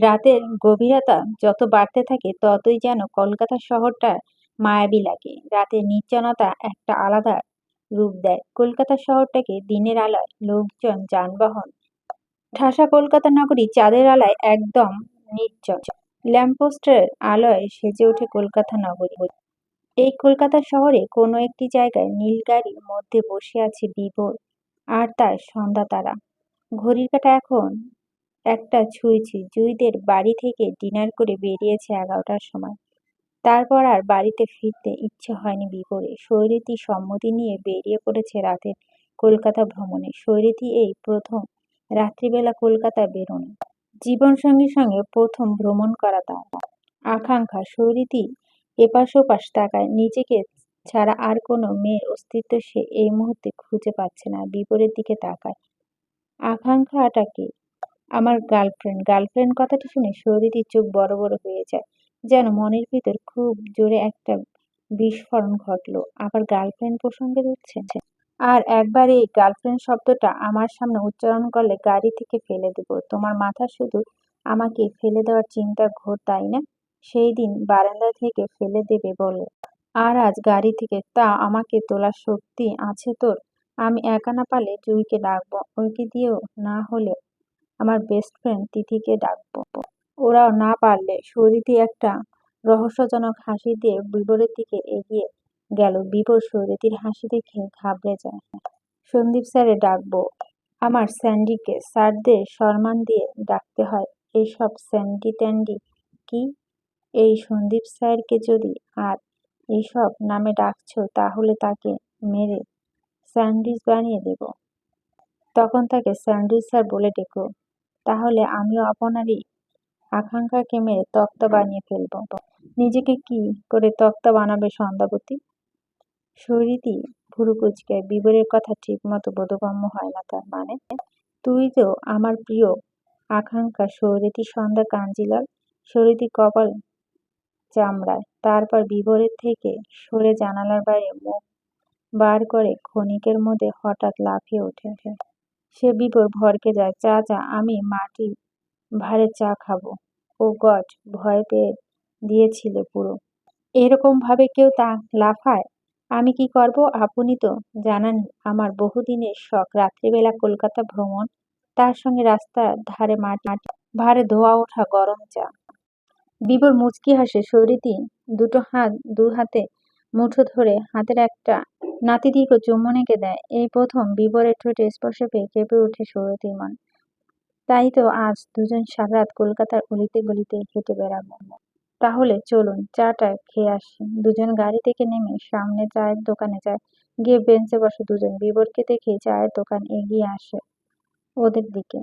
রাতের গভীরতা যত বাড়তে থাকে, ততই যেন কলকাতা শহরটার মায়াবী লাগে। রাতের নির্জনতা একটা আলাদা রূপ দেয়। কলকাতা শহরটাকে দিনের আলায় লোকজন, যানবাহন ঠাসা কলকাতা নগরী চাঁদের আলায় একদম নির্জন। ল্যাম্পপোস্টের আলোয় সেজে ওঠে কলকাতা নগরী। এই কলকাতা শহরে কোনো একটি জায়গায় নীল গাড়ির মধ্যে বসে আছে বিভোর আর তার সন্ধ্যা তারা। ঘড়ির কাটা এখন একটা ছুঁয়েছি জুইদের বাড়ি থেকে ডিনার করে বেরিয়েছে এগারোটার সময়। তারপর আর বাড়িতে ফিরতে ইচ্ছে হয়নি বিপরে শৈরীতি সম্মতি নিয়ে বেরিয়ে পড়েছে রাতের কলকাতা ভ্রমণে। শৈরীতি এই প্রথম রাত্রিবেলা কলকাতা বেরোনো। জীবন সঙ্গে সঙ্গে প্রথম ভ্রমণ করা তার। আকাঙ্ক্ষা শৈরীতি এপাশ ওপাশ তাকায়। নিজেকে ছাড়া আর কোনো মেয়ের অস্তিত্ব সে এই মুহূর্তে খুঁজে পাচ্ছে না। বিপরের দিকে তাকায়। আকাঙ্ক্ষাটাকে আমার গার্লফ্রেন্ড গার্লফ্রেন্ড কথাটি শুনে শরীরের চোখ বড় বড় হয়ে যায়। যেন মনের ভিতর খুব জোরে একটা বিস্ফোরণ ঘটলো। আবার গার্লফ্রেন্ড প্রসঙ্গে ধরছে আর একবার এই গার্লফ্রেন্ড শব্দটা আমার সামনে উচ্চারণ করলে গাড়ি থেকে ফেলে দেব। তোমার মাথা শুধু আমাকে ফেলে দেওয়ার চিন্তা ঘোর, তাই না? সেই দিন বারান্দা থেকে ফেলে দেবে বলে। আর আজ গাড়ি থেকে, তা আমাকে তোলার শক্তি আছে তোর। আমি একা না পারলে জুইকে ডাকবো। ওইকে দিয়েও না হলে আমার বেস্ট ফ্রেন্ড তিথিকে ডাকবো। ওরাও না পারলে সরিতি একটা রহস্যজনক হাসি দিয়ে বিবরের দিকে এগিয়ে গেল। বিবর সরিতির হাসি দেখে ঘাবড়ে যায়। সন্দীপ স্যারে ডাকবো। আমার স্যান্ডিকে স্যারদের সম্মান দিয়ে ডাকতে হয়। এইসব স্যান্ডি ট্যান্ডি কি? এই সন্দীপ স্যারকে যদি আর এইসব নামে ডাকছো, তাহলে তাকে মেরে স্যান্ডউইচ বানিয়ে দেব। তখন তাকে স্যান্ডউইচ স্যার বলে ডেকো। তাহলে আমিও আপনারই আকাঙ্ক্ষাকে মেরে তক্তা বানিয়ে ফেলব। নিজেকে কি করে তক্তা বানাবে সন্ধ্যাবতী? শরীরই ভুরু কুচকায় বিবরের কথা ঠিক মতো বোধগম্য হয় না তার মানে। তুই তো আমার প্রিয় আকাঙ্ক্ষা সৌরীতি সন্ধ্যা কাঞ্জিলাল সৌরীতি কপাল চামড়ায়। তারপর বিবরের থেকে সরে জানালার বাইরে মুখ বার করে ক্ষণিকের মধ্যে হঠাৎ লাফিয়ে ওঠে সে বিপর ভরকে যায়, চা চা, আমি মাটি ভারে চা খাব। ও গড, ভয় পেয়ে দিয়েছিলে পুরো। এরকম ভাবে কেউ তা লাফায়? আমি কি করব? আপনি তো জানান আমার বহুদিনের শখ। রাত্রিবেলা কলকাতা ভ্রমণ, তার সঙ্গে রাস্তার ধারে মাটি ভারে ধোয়া ওঠা গরম চা। বিবর মুচকি হাসে, শরীরটি দুটো হাত, দু হাতে মুঠো ধরে হাতের একটা নাতিদীর্ঘ চুম্বন এঁকে দেয়। এই প্রথম বিবরের ঠোঁটে স্পর্শ পেয়ে কেঁপে ওঠে সৌরতির মন। তাই তো আজ দুজন সারারাত কলকাতার অলিতে গলিতে হেঁটে বেড়াবো। তাহলে চলুন চাটা খেয়ে আসি। দুজন গাড়ি থেকে নেমে সামনে চায়ের দোকানে যায়। গিয়ে বেঞ্চে বসে দুজন বিবরকে দেখে চায়ের দোকান এগিয়ে আসে ওদের দিকে।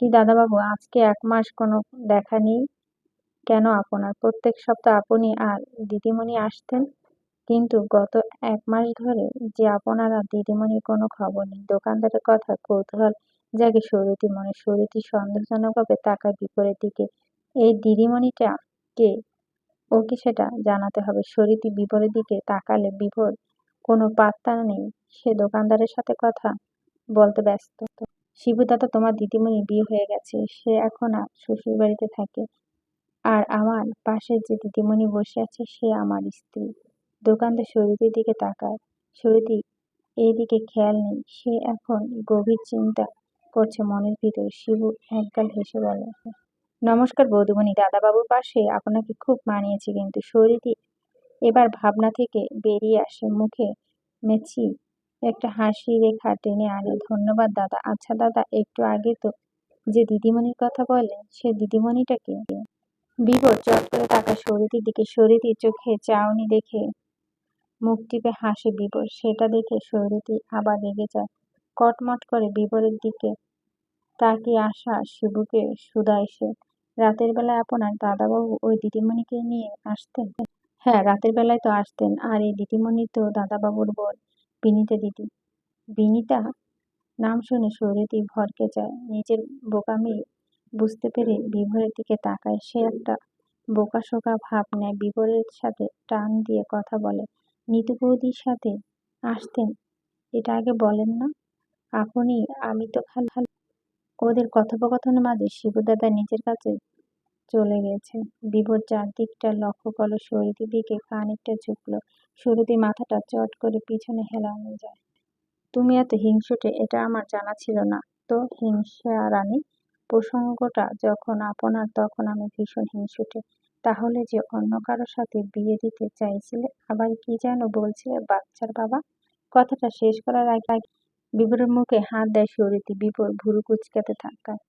কি দাদাবাবু, আজকে এক মাস কোনো দেখা নেই? কেন আপনার? প্রত্যেক সপ্তাহ আপনি আর দিদিমণি আসতেন? কিন্তু গত এক মাস ধরে যে আপনারা দিদিমণির কোনো খবর নেই, দোকানদারের কথা কৌতূহল জাগে সৌরতি মনে। সৌরতি সন্দেহজনকভাবে তাকায় বিপরীত দিকে। এই দিদিমণিটা কে? ওকে সেটা জানাতে হবে। সরিতি বিপরের দিকে তাকালে বিপর কোনো পাত্তা নেই। সে দোকানদারের সাথে কথা বলতে ব্যস্ত। শিবুদাদা, তোমার দিদিমণি বিয়ে হয়ে গেছে। সে এখন আর শ্বশুর বাড়িতে থাকে। আর আমার পাশে যে দিদিমণি বসে আছে, সে আমার স্ত্রী। দোকানদার শরীরের দিকে তাকায়। শরীরটি এইদিকে খেয়াল নেই। সে এখন গভীর চিন্তা করছে মনের ভিতরে। শিবু একগাল হেসে বলে। নমস্কার বৌদুমণি দাদাবাবুর পাশে আপনাকে খুব মানিয়েছে কিন্তু শরীরটি এবার ভাবনা থেকে বেরিয়ে আসে। মুখে মেছি একটা হাসি রেখা টেনে আনে। ধন্যবাদ দাদা। আচ্ছা দাদা, একটু আগে তো যে দিদিমণির কথা বললেন, সে দিদিমণিটাকে বিপদ চট করে তাকা শরীরের দিকে। শরীরের চোখে চাউনি দেখে মুখ টিপে হাসে বিবর, সেটা দেখে সৌরতী আবার রেগে যায়। কটমট করে বিবরের দিকে তাকিয়ে আসা শিবুকে সুদা এসে রাতের বেলায় আপনার দাদাবাবু ওই দিদিমণিকে নিয়ে আসতেন? হ্যাঁ রাতের বেলায় তো আসতেন, আর এই দিদিমণি তো দাদাবাবুর বোন বিনিতা দিদি। বিনিতা? নাম শুনে সৌরতী ভরকে যায়। নিজের বোকামি বুঝতে পেরে বিভরের দিকে তাকায়। সে একটা বোকাশোকা ভাব নেয়। বিবরের সাথে টান দিয়ে কথা বলে। নিতু বৌদির সাথে আসতেন? এটা আগে বলেন না। আপনি, আমি তো খালি ওদের কথোপকথনের মাঝে শিবুদাদা নিজের কাছে চলে গেছে। বিভোর চারদিকটা লক্ষ্য করল সরিতির দিকে খানিকটা ঝুঁকলো। সরিতি মাথাটা চট করে পিছনে হেলানো যায়। তুমি এত হিংসুটে, এটা আমার জানা ছিল না। তো হিংসারানী প্রসঙ্গটা যখন আপনার, তখন আমি ভীষণ হিংসুটে তাহলে যে অন্য কারোর সাথে বিয়ে দিতে চাইছিলে, আবার কি যেন বলছিলে বাচ্চার বাবা? কথাটা শেষ করার আগে বিভোরের মুখে হাত দেয় সরিতি বিপুর ভুরু কুচকাতে থাকায়।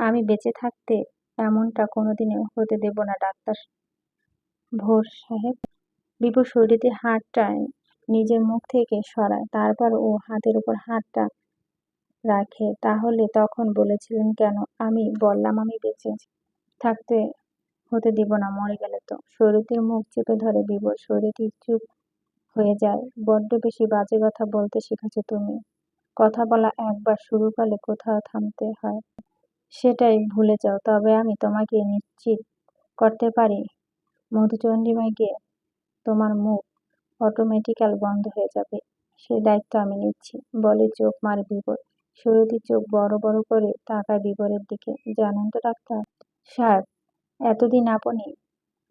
আমি বেঁচে থাকতে এমনটা কোনোদিনও হতে দেব না, ডাক্তার ভোর সাহেব। বিভোর সরিতির হাতটা নিজের মুখ থেকে সরায়, তারপর ও হাতের উপর হাতটা রাখে। তাহলে তখন বলেছিলেন কেন? আমি বললাম আমি বেঁচে থাকতে হতে দিব না, মরে গেলে তো। সরিতির মুখ চেপে ধরে বিভোর সরিতি চুপ হয়ে যায়। বড্ড বেশি বাজে কথা বলতে শিখেছো তুমি। কথা বলা একবার শুরু করলে কোথাও থামতে হয়। সেটাই ভুলে যাও, তবে আমি তোমাকে নিশ্চিত করতে পারি। মধুচন্ডিমায় গিয়ে তোমার মুখ অটোমেটিক্যাল বন্ধ হয়ে যাবে। সে দায়িত্ব আমি নিচ্ছি। বলে চোখ মার বিবর। সুরতি চোখ বড় বড় করে তাকায় বিবরের দিকে। জানেন তো ডাক্তার? সাহেব এতদিন আপনি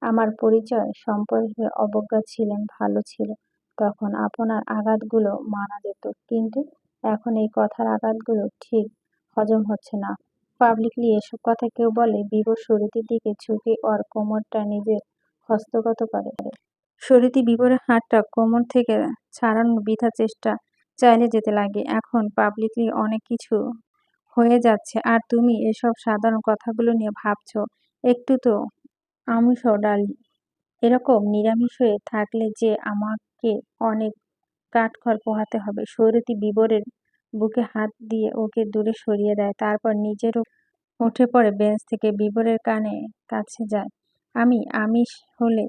আমার পরিচয় সম্পর্কে অবজ্ঞা ছিলেন, ভালো ছিল তখন আপনার আঘাতগুলো মানা যেত, কিন্তু এখন এই কথার আঘাতগুলো ঠিক হজম হচ্ছে না। পাবলিকলি এসব কথা কেউ বলে, বিভোর সুরতির দিকে ঝুঁকে ওর কোমরটা নিজের হস্তগত করে। সুরতি বিভোরের হাতটা কোমর থেকে ছাড়ানোর বৃথা চেষ্টা চাইলে যেতে লাগে। এখন পাবলিকলি অনেক কিছু হয়ে যাচ্ছে, আর তুমি এসব সাধারণ কথাগুলো নিয়ে ভাবছ। একটু তো আমিষও ডালি এরকম নিরামিষ হয়ে থাকলে যে আমাকে অনেক কাঠখড় পোহাতে হবে। সৌরতি বিবরের বুকে হাত দিয়ে ওকে দূরে সরিয়ে দেয়, তারপর নিজেরও উঠে পড়ে বেঞ্চ থেকে বিবরের কানে কাছে যায়। আমি আমিষ হলে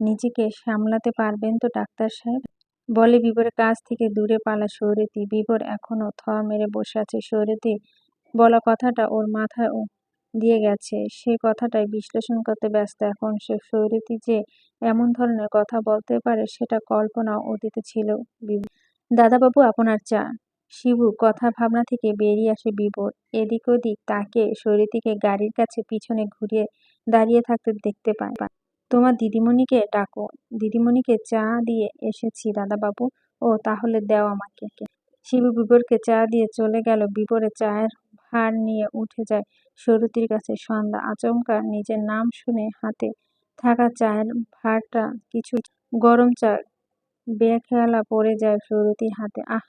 নিজেকে সামলাতে পারবেন তো, ডাক্তার সাহেব? বলে বিবরের কাছ থেকে দূরে পালা সৌরতি। বিবর এখনও থ মেরে বসে আছে। সৌরতি বলা কথাটা ওর মাথায় দিয়ে গেছে। সে কথাটাই বিশ্লেষণ করতে ব্যস্ত এখন সে সৌরতি যে এমন ধরনের কথা বলতে পারে সেটা কল্পনা অতীতে ছিল দাদাবাবু, আপনার চা। শিবু কথা ভাবনা থেকে বেরিয়ে আসে বিবর এদিক ওদিক তাকে সৌরতিকে গাড়ির কাছে পিছনে ঘুরিয়ে দাঁড়িয়ে থাকতে দেখতে পায়। তোমার দিদিমণিকে ডাকো। দিদিমণিকে চা দিয়ে এসেছি দাদাবাবু। ও, তাহলে দেও আমাকে। শিবু বিবরকে চা দিয়ে চলে গেল। বিবরে চায়ের ভার নিয়ে উঠে যায় সরুতির কাছে সন্ধ্যা আচমকা নিজের নাম শুনে হাতে থাকা চায়ের ভারটা কিছু গরম চা বেখেয়ালা পড়ে যায় সরুতির হাতে। আহ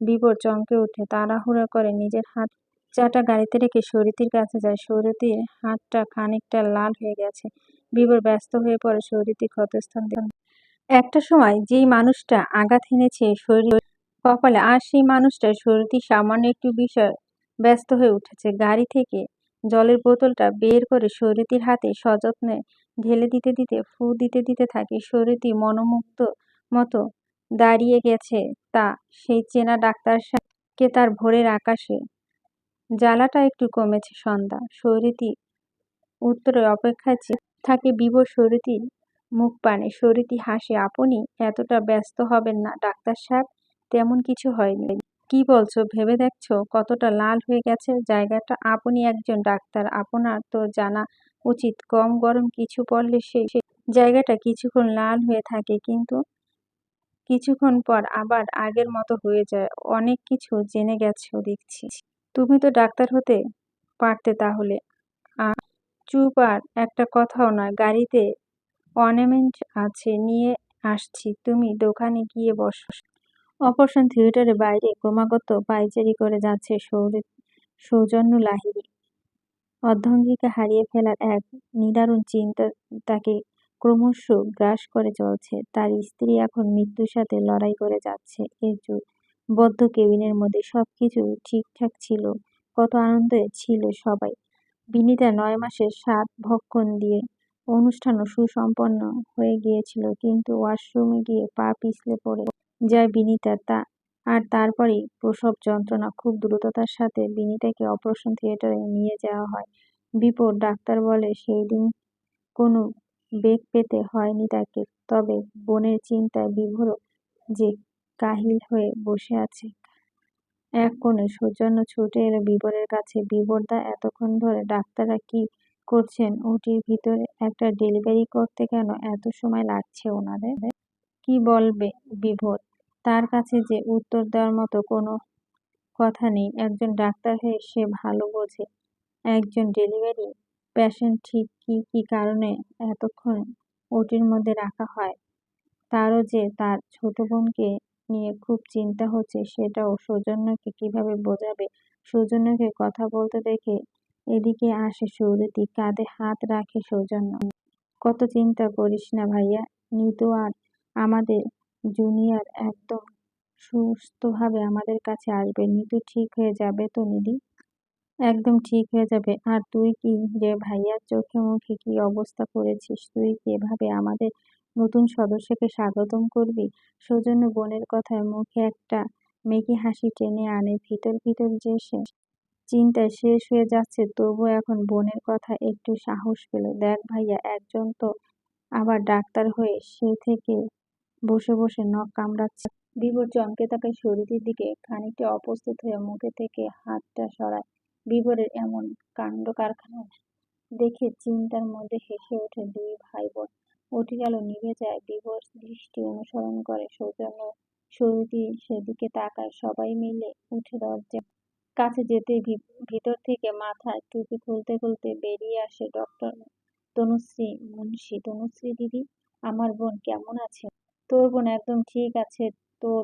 বিবর চমকে উঠে তাড়াহুড়া করে নিজের হাত চাটা গাড়িতে রেখে সরিতির কাছে যায়। সরিতির হাতটা খানিকটা লাল হয়ে গেছে। বিবর ব্যস্ত হয়ে পড়ে সরিতি ক্ষতস্থান একটা সময় যেই মানুষটা আঘাত এনেছে শরীর কপালে, আর সেই মানুষটা সরিতি সামান্য একটু বিষয় ব্যস্ত হয়ে উঠেছে। গাড়ি থেকে জলের বোতলটা বের করে সরিতির হাতে সযত্নে ঢেলে দিতে দিতে, ফু দিতে দিতে থাকে। সরিতি মনোমুক্ত মতো দাঁড়িয়ে গেছে তা সেই চেনা ডাক্তার সাহেবকে তার ভোরের আকাশে। জ্বালাটা একটু কমেছে সন্ধ্যা। সরিতি উত্তরে অপেক্ষায় থাকে বিভোর সরিতির মুখ পানে। সরিতি হাসে, আপনি এতটা ব্যস্ত হবেন না, ডাক্তার সাহেব, তেমন কিছু হয়নি। কি বলছো? ভেবে দেখছ? কতটা লাল হয়ে গেছে জায়গাটা? আপনি একজন ডাক্তার, আপনার তো জানা উচিত। কম গরম কিছু পড়লে সেই জায়গাটা কিছুক্ষণ লাল হয়ে থাকে কিন্তু কিছুক্ষণ পর আবার আগের মতো হয়ে যায়। অনেক কিছু জেনে গেছো, দেখছি। তুমি তো ডাক্তার হতে পারতে তাহলে। আর চুপ আর একটা কথাও নয়। গাড়িতে অর্নামেন্ট আছে, নিয়ে আসছি। তুমি দোকানে গিয়ে বসো। অপারেশন থিয়েটারের বাইরে ক্রমাগত পায়চারি করে যাচ্ছে সৌজন্য লাহিড়ী। অর্ধাঙ্গিকে হারিয়ে ফেলার এক নিদারুণ চিন্তা তাকে ক্রমশ গ্রাস করে চলছে। তার স্ত্রী এখন মৃত্যুর সাথে লড়াই করে যাচ্ছে। এর বদ্ধ কেবিনের মধ্যে সবকিছু ঠিকঠাক ছিল, কত আনন্দে ছিল সবাই। বিনিতা নয় মাসের সাত ভক্ষণ দিয়ে অনুষ্ঠানও সুসম্পন্ন হয়ে গিয়েছিল, কিন্তু ওয়াশরুমে গিয়ে পা পিছলে পড়ে। যায় বিনিতা। তা, আর তারপরেই প্রসব যন্ত্রণা খুব দ্রুততার সাথে বিনিতাকে অপারেশন থিয়েটারে নিয়ে যাওয়া হয়। বিপদ, ডাক্তার বলে সেই দিন কোনো বেগ পেতে হয়নি তাকে। তবে বোনের চিন্তায় বিভোর যে কাহিল হয়ে বসে আছে। এক কোণে সৌজন্য ছুটে এলো বিবরের কাছে। বিবরদা এতক্ষণ ধরে ডাক্তাররা কি করছেন? ওটির ভিতরে একটা ডেলিভারি করতে কেন এত সময় লাগছে ওনাদের? কি বলবে বিভোর? তার কাছে যে উত্তর দেওয়ার মতো কোনো কথা নেই। একজন ডাক্তার হয়ে সে ভালো বোঝে। একজন ডেলিভারি পেশেন্ট ঠিক কি কি কারণে এতক্ষণ ওটির মধ্যে রাখা হয়? তারও যে তার ছোট বোনকে নিয়ে খুব চিন্তা হচ্ছে, সেটাও সৌজন্যকে কীভাবে বোঝাবে? সৌজন্যকে কথা বলতে দেখে এদিকে আসে সৌরতি কাঁধে হাত রাখে সৌজন্য। কত চিন্তা করিস না ভাইয়া, নিতু আর আমাদের জুনিয়র একদম সুস্থভাবে আমাদের কাছে আসবে। নিতু ঠিক হয়ে যাবে তো, নিধি? একদম ঠিক হয়ে যাবে। আর তুই কি রে ভাইয়ার চোখে মুখে কি অবস্থা করেছিস? তুই কি এভাবে আমাদের নতুন সদস্যকে স্বাগতম করবি? সৌজন্য বোনের কথায় মুখে একটা মেকি হাসি টেনে আনে। ভিতর ভিতর যে সে চিন্তায় শেষ হয়ে যাচ্ছে, তবু এখন বোনের কথা একটু সাহস পেল। দেখ ভাইয়া, একজন তো আবার ডাক্তার হয়ে সে থেকে বসে বসে নখ কামড়াচ্ছে। বিভোর চমকে তাকায় শরীরের দিকে খানিকটা অপ্রস্তুত হয়ে মুখে থেকে হাতটা সরায়। বিভোরের এমন কাণ্ড কারখানা দেখে চিন্তার মধ্যে হেসে ওঠে দুই ভাই বোন উঠে আলো নিভে যায় বিভোর দৃষ্টি অনুসরণ করে সৌজন্য সৌদি সেদিকে তাকায় সবাই মিলে উঠে দরজা কাছে যেতে ভিতর থেকে মাথায় টুপি খুলতে খুলতে বেরিয়ে আসে ডক্টর তনুশ্রী। মুন্সি, তনুশ্রী দিদি, আমার বোন কেমন আছে? তোর বোন একদম ঠিক আছে, তোর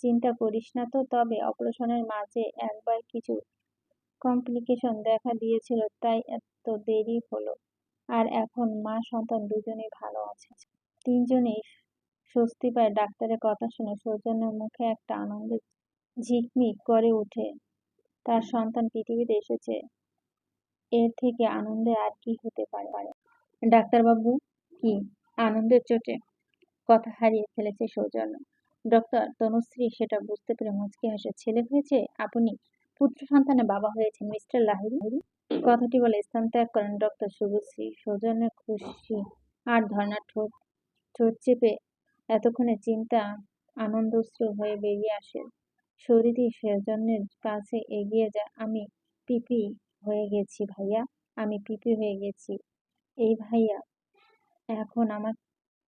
চিন্তা করিস না তো। তবে অপারেশনের মাঝে একবার কিছু কমপ্লিকেশন দেখা দিয়েছিল, তাই এত দেরি হলো। আর এখন মা, সন্তান দুজনেই ভালো আছে। তিনজনেই স্বস্তি পায় ডাক্তারের কথা শুনে। সৌজন্যের মুখে একটা আনন্দের ঝিকমিক করে উঠে তার সন্তান পৃথিবীতে এসেছে। এর থেকে আনন্দে আর কি হতে পারে? ডাক্তারবাবু, কি? আনন্দের চোটে। কথা হারিয়ে ফেলেছে সৌজন্য। ডক্টর তনুশ্রী সেটা বুঝতে পেরে মুচকি হাসে, ছেলে হয়েছে আপনি? পুত্র সন্তানের বাবা হয়েছেন মিস্টার লাহিরি কথাটি বলে স্থান ত্যাগ করেন ডক্টর শুভশ্রী। সৌজন্যের খুশি আর ধর্নার ঠোঁট ঠোঁট চেপে এতক্ষণে চিন্তা আনন্দশ্রু হয়ে বেরিয়ে আসে। শরীরই সৌজন্যের কাছে এগিয়ে যায় আমি পিপি হয়ে গেছি ভাইয়া, আমি পিপি হয়ে গেছি। এই ভাইয়া এখন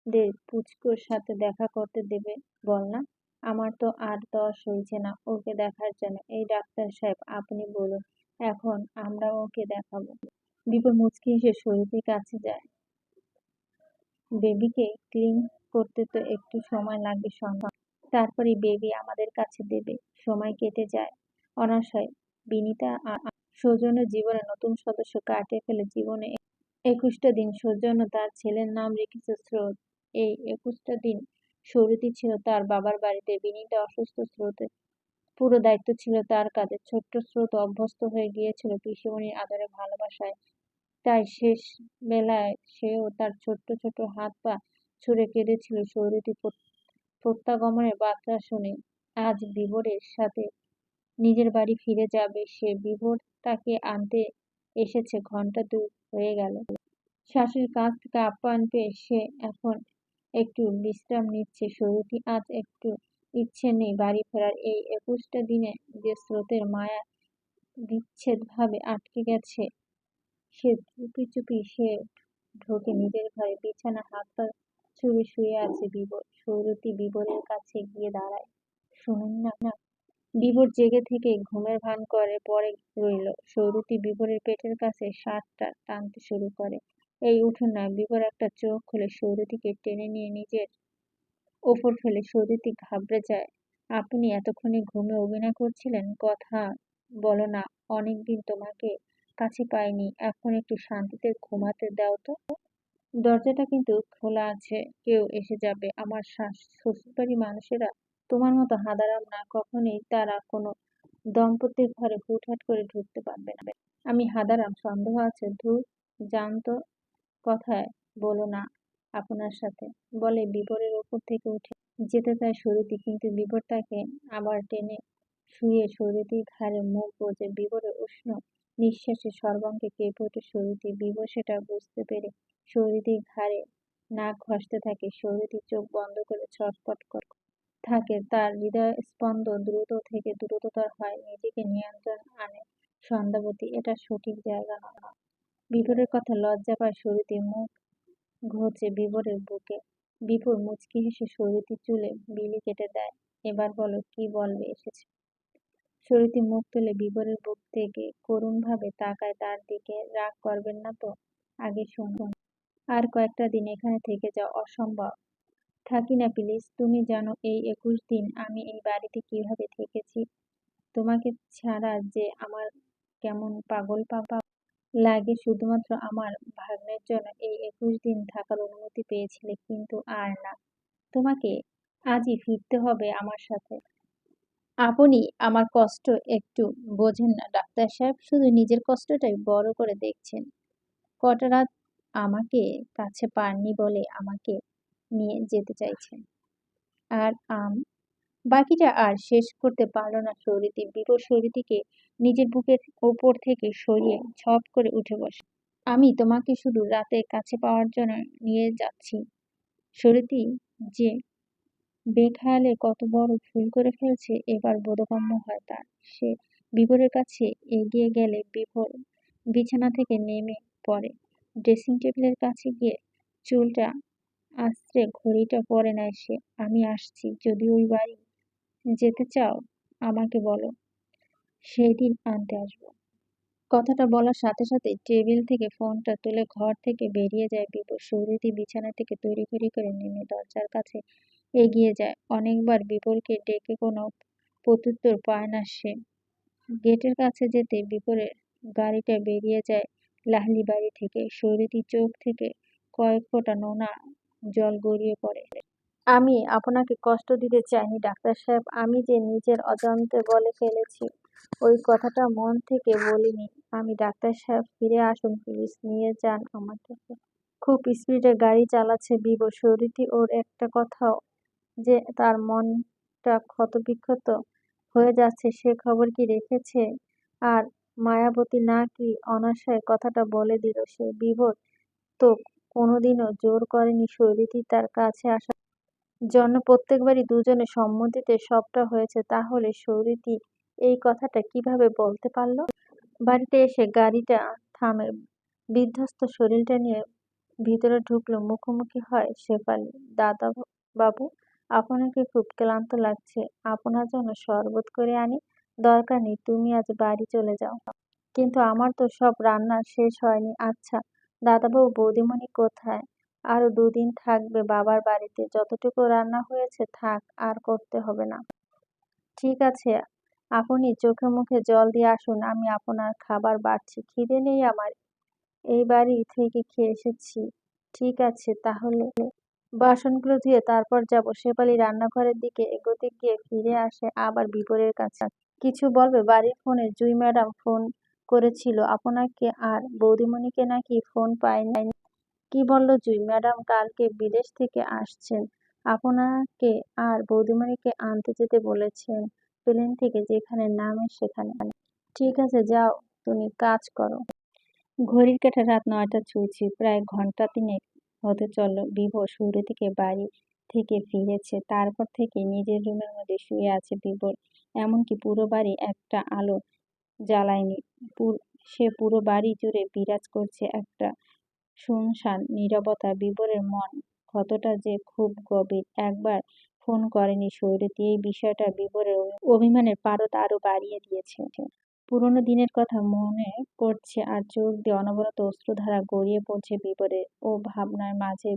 আমাদের পুচকুর সাথে দেখা করতে দেবে, বল না। আমার তো আর দশ হয়েছে না ওকে দেখার জন্য। এই ডাক্তার সাহেব, আপনি বলুন, এখন আমরা ওকে দেখাবো। বিপুল মুচকি এসে শরীরের কাছে যায়। বেবিকে ক্লিন করতে তো একটু সময় লাগবে সন্তান তারপরে বেবি আমাদের কাছে দেবে। সময় কেটে যায়। অনাশয়, বিনিতা সৌজন্য জীবনে নতুন সদস্য কাটিয়ে ফেলে। জীবনে একুশটা দিন সৌজন্য তার ছেলের নাম রেখেছে স্রোত। এই একুশটা দিন সৌরতি ছিল তার বাবার বাড়িতে বিনীতা অসুস্থ স্রোতে। পুরো দায়িত্ব ছিল তার কাছে ছোট্ট স্রোত অভ্যস্ত হয়ে গিয়েছিল পিসিমণির আদরে ভালোবাসায়। তাই শেষ বেলায় সেও তার ছোট্ট ছোট হাত পা ছুঁড়ে কেঁদেছিল সৌরতি প্রত্যাগমনের বার্তা শুনে। আজ বিবরের সাথে নিজের বাড়ি ফিরে যাবে সে বিভোর তাকে আনতে এসেছে। ঘণ্টা দু হয়ে গেল। শাশুড়ির কাছ থেকে আপ্যায়ন পেয়ে সে এখন একটু বিশ্রাম নিচ্ছে সৌরতি আজ একটু ইচ্ছে নেই বাড়ি ফেরার। এই একুশটা দিনে যে স্রোতের মায়া বিচ্ছেদভাবে আটকে গেছে, সে চুপি চুপি সে ঢোকে নিজের ঘরে। বিছানা হাত পা ছুঁড়ে শুয়ে আছে বিবর। সৌরতি বিবরের কাছে গিয়ে দাঁড়ায়। শুনুন না না। বিবর জেগে থেকে ঘুমের ভান করে পরে রইল। সৌরতি বিবরের পেটের কাছে শার্টটা টানতে শুরু করে। এই উঠুন না বিবর একটা চোখ খুলে সৌরতিকে টেনে নিয়ে নিজের ওপর ফেলে সৌরতি ঘাবড়ে যায়। আপনি এতক্ষণে ঘুমে অভিনয় করছিলেন? কথা বলো না অনেকদিন তোমাকে কাছে পাইনি। এখন একটু শান্তিতে ঘুমাতে দাও তো। দরজাটা কিন্তু খোলা আছে, কেউ এসে যাবে। আমার শ্বশুরবাড়ির মানুষেরা তোমার মতো হাদারাম না, কখনোই তারা কোনো দম্পতির ঘরে হুটহাট করে ঢুকতে পারবে না। আমি হাদারাম, সন্দেহ আছে, ধূর জানতো কথায় বলো না আপনার সাথে। বলে বিবরের ওপর থেকে উঠে। যেতে চায় সুরতি, কিন্তু বিবর তাকে আবার টেনে শুয়ে সুরতির ঘাড়ে মুখ বোঝে বিবরের উষ্ণ নিঃশ্বাসে সর্বাঙ্গে কেঁপে ওঠে সুরতি। বিবর সেটা বুঝতে পেরে সুরতির ঘাড়ে নাক ঘষতে থাকে। সুরতি চোখ বন্ধ করে ছটপট করে থাকে। তার হৃদয় স্পন্দন দ্রুত থেকে দ্রুততর হয়। নিজেকে নিয়ন্ত্রণ আনে সন্ধ্যাবতী। এটা সঠিক জায়গা নয়। বিভোরের কথা লজ্জা পায় সুরীতি মুখ ঘোচে বিভোরের বুকে। বিপুর মুচকি হেসে সুরীতির চুলে বিলি কেটে দেয়। এবার বলো, কি বলবে এসেছে? সুরীতি মুখ তুলে বিভোরের বুক থেকে করুণভাবে তাকায় তার দিকে। রাগ করবেন না তো? আগে শুনুন। আর কয়েকটা দিন এখানে থেকে যাও অসম্ভব। থাকি না প্লিজ, তুমি জানো এই একুশ দিন আমি এই বাড়িতে কীভাবে থেকেছি? তোমাকে ছাড়া যে আমার কেমন পাগল পাগল লাগে শুধুমাত্র আমার ভাগ্নের জন্য এই একুশ দিন থাকার অনুমতি পেয়েছিলে, কিন্তু আর না। তোমাকে আজই ফিরতে হবে আমার সাথে। আপনি আমার কষ্ট একটু বোঝেন না, ডাক্তার সাহেব। শুধু নিজের কষ্টটাই বড় করে দেখছেন। কটা রাত আমাকে কাছে পাননি বলে আমাকে নিয়ে যেতে চাইছেন। আর আম, বাকিটা আর শেষ করতে পারল না সরিতি বিপদ সরিতিকে নিজের বুকের ওপর থেকে সরিয়ে ঝপ করে উঠে বসে। আমি তোমাকে শুধু রাতে কাছে পাওয়ার জন্য নিয়ে যাচ্ছি। সরিতি যে বেখেয়ালে কত বড় ভুল করে ফেলছে, এবার বোধগম্য হয় তার। সে বিভোরের কাছে এগিয়ে গেলে বিভোর বিছানা থেকে নেমে পড়ে। ড্রেসিং টেবিলের কাছে গিয়ে চুলটা আস্ত্রে ঘড়িটা পরে নেয় সে। আমি আসছি, যদি ওই বাড়ি যেতে চাও, আমাকে বলো। সেই দিন আনতে আসব। কথাটা বলার সাথে সাথে টেবিল থেকে ফোনটা তুলে ঘর থেকে বেরিয়ে যায় বিপুল সৌরীতি বিছানা থেকে তৈরি তৈরি করে নেমে দরজার কাছে এগিয়ে যায়। অনেকবার বিপুলকে ডেকে কোনো প্রত্যুত্তর পায় না সে। গেটের কাছে যেতে বিপুলের গাড়িটা বেরিয়ে যায় লাহলি বাড়ি থেকে। সৌরীতি চোখ থেকে কয়েক ফোঁটা নোনা জল গড়িয়ে পড়ে। আমি আপনাকে কষ্ট দিতে চাইনি, ডাক্তার সাহেব। আমি যে নিজের অজান্তে বলে ফেলেছি। ওই কথাটা মন থেকে বলিনি। আমি ডাক্তার সাহেব ফিরে আসুন প্লিজ নিয়ে যান আমাকে খুব স্পিডে গাড়ি চালাচ্ছে বিভো সরিতি ওর একটা কথাও যে তার মনটা ক্ষতবিক্ষত হয়ে যাচ্ছে, সে খবর কি রেখেছে? আর মায়াবতী না কি অনাশায় কথাটা বলে দিল সে? বিভোর তো কোনোদিনও জোর করেনি সরিতি তার কাছে আসা জন্য। প্রত্যেকবারই দুজনে সম্মতিতে সবটা হয়েছে, তাহলে সৌরীতি এই কথাটা কীভাবে বলতে পারল? বাড়িতে এসে গাড়িটা থামে। বিধ্বস্ত শরীরটা নিয়ে ভিতরে ঢুকলো মুখোমুখি হয় শেফালি। দাদা বাবু আপনাকে খুব ক্লান্ত লাগছে। আপনার জন্য শরবত করে আনি। দরকার নেই, তুমি আজ বাড়ি চলে যাও। কিন্তু আমার তো সব রান্না শেষ হয়নি। আচ্ছা দাদাবাবু, বৌদিমণি কোথায়? আরও দুদিন থাকবে বাবার বাড়িতে। যতটুকু রান্না হয়েছে থাক, আর করতে হবে না। ঠিক আছে আপনি চোখে মুখে জল দিয়ে আসুন, আমি আপনার খাবার বাড়ছি, খিদে নেই আমার। এই বাড়ি থেকে খেয়ে এসেছি। ঠিক আছে, তাহলে। বাসনগুলো ধুয়ে তারপর যাব। শেফালি রান্নাঘরের দিকে এগোতে গিয়ে ফিরে আসে আবার বিপরের কাছে। কিছু বলবে? বাড়ির ফোনে জুই ম্যাডাম ফোন করেছিল। আপনাকে আর বৌদিমণিকে নাকি ফোন পায়নি কি বলল জুই ম্যাডাম? কালকে বিদেশ থেকে আসছেন। আপনাকে আর বৌদিমণিকে আনতে যেতে বলেছেন। প্লেন থেকে যেখানে নামে সেখানে। ঠিক আছে, যাও, তুমি কাজ করো। ঘড়ির কাঁটা রাত নয়টা ছুঁয়েছি প্রায় ঘণ্টা তিনেক হতে চলল। বিভো শুরু থেকে বাড়ি থেকে ফিরেছে, তারপর থেকে নিজের রুমের মধ্যে শুয়ে আছে বিভোর। এমনকি পুরো বাড়ি একটা আলো জ্বালায়নি। সে পুরো বাড়ি জুড়ে বিরাজ করছে একটা শুনশান, নিরবতা। বিবরের মন কতটা যে খুব গভীর। একবার ফোন করেনি সৌরতী এই বিষয়টা বিবরের অভিমানের পারদ আরও বাড়িয়ে দিয়েছে পুরনো দিনের কথা মনে পড়ছে আর চোখ দিয়ে অনবরত অস্ত্রধারা গড়িয়ে পড়ছে বিবরে ও ভাবনার মাঝে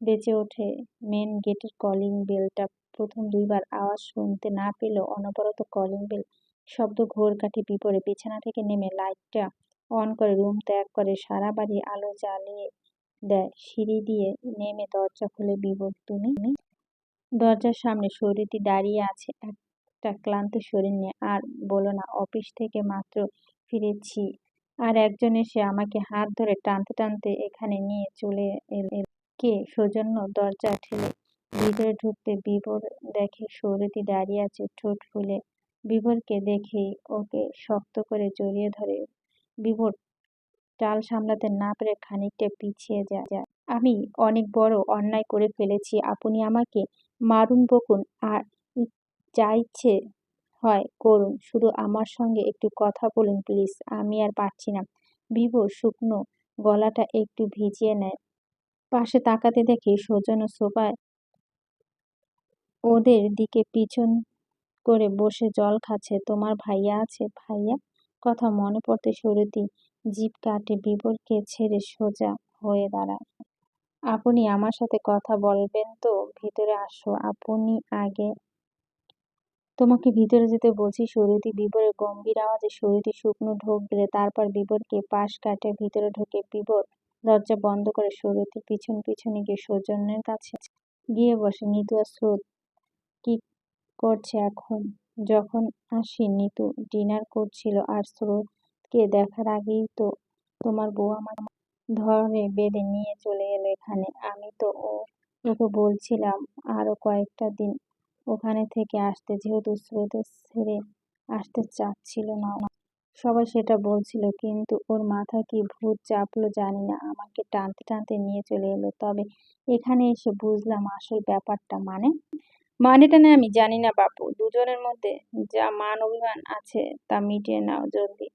বেঁচে ওঠে মেন গেটের কলিং বেলটা প্রথম দুইবার আওয়াজ শুনতে না পেলেও অনবরত কলিং বেল শব্দ ঘোর কাঠি বিপরে বিছানা থেকে নেমে লাইটটা অন করে রুম ত্যাগ করে সারা বাড়ি আলো জ্বালিয়ে দেয়। সিঁড়ি দিয়ে নেমে দরজা খুলে বিবর, তুমি দরজার সামনে শরীরটি দাঁড়িয়ে আছে, একটা ক্লান্ত শরীর নিয়ে। আর বলো না, অফিস থেকে মাত্র ফিরেছি। আর একজন এসে আমাকে হাত ধরে টানতে টানতে এখানে নিয়ে চলে এল। কে? সৌজন্য দরজা ঠেলে ভিতরে ঢুকতে বিবর দেখে সৌরতি দাঁড়িয়ে আছে ঠোঁট ফুলে। বিভোরকে দেখেই ওকে শক্ত করে জড়িয়ে ধরে। বিভোর টাল সামলাতে না পেরে খানিকটা পিছিয়ে যায়। আমি অনেক বড় অন্যায় করে ফেলেছি। আপনি আমাকে মারুন বকুন, আর যা ইচ্ছে হয় করুন। শুধু আমার সঙ্গে একটু কথা বলুন, প্লিজ। আমি আর পারছি না। বিভোর শুকনো গলাটা একটু ভিজিয়ে নেয়। পাশে তাকাতে দেখে সৌজন্য সোফায় ওদের দিকে পিছন করে বসে জল খাচ্ছে। তোমার ভাইয়া আছে? ভাইয়া? কথা মনে পড়তে সুরতি জিভ কাটে বিভোরকে ছেড়ে সোজা হয়ে দাঁড়ায়। আপনি আমার সাথে কথা বলবেন তো? ভিতরে আসো। আপনি আগে তোমাকে ভিতরে যেতে বলছি। সুরতি বিভোরের গম্ভীর আওয়াজে সুরতি শুকনো ঢোক গেলে তারপর বিবরকে পাশ কাটে, ভিতরে ঢুকে বিবর দরজা বন্ধ করে সুরতির পিছন পিছনে গিয়ে সৌজন্যের কাছে গিয়ে বসে। নিতু আর স্রোত কি করছে এখন? যখন আসি নিতু, ডিনার করছিল আর স্রোতকে দেখার আগেই তো তোমার বউ আমার ধরে বেঁধে নিয়ে চলে এলো এখানে। আমি তো ও, ওকে বলছিলাম আরও কয়েকটা দিন ওখানে থেকে আসতে, যেহেতু স্রোতের ছেড়ে আসতে চাচ্ছিল না সবাই সেটা বলছিল, কিন্তু ওর মাথায় কি ভূত চাপলো জানি না। আমাকে টানতে টানতে নিয়ে চলে এলো। তবে এখানে এসে বুঝলাম আসল ব্যাপারটা মানে। মানেটা না আমি জানি না বাপু। দুজনের মধ্যে যা মান অভিমান আছে তা মিটিয়ে নাও জলদি।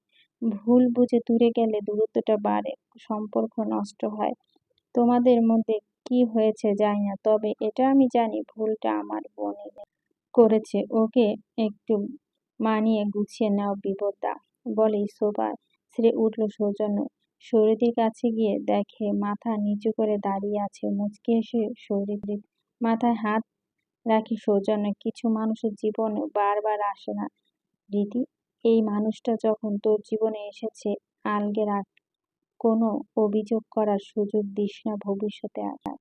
ভুল বুঝে দূরে গেলে দূরত্বটা বাড়ে, সম্পর্ক নষ্ট হয়। তোমাদের মধ্যে কি হয়েছে জানি না, তবে এটা আমি জানি ভুলটা আমার বোনের করেছে। ওকে একটু মানিয়ে গুছিয়ে নাও বিপদা বলে সোফা ছেড়ে উঠল সৌজন্য। সৌরদীর কাছে গিয়ে দেখে মাথা নিচু করে দাঁড়িয়ে আছে, মুচকে এসে সৌরদীর মাথায় হাত রাখি সৌজন্য। কিছু মানুষের জীবনে বারবার আসে না। রীতি এই মানুষটা যখন তোর জীবনে এসেছে আলগে রাখ কোনো অভিযোগ করার সুযোগ দিস না ভবিষ্যতে আর।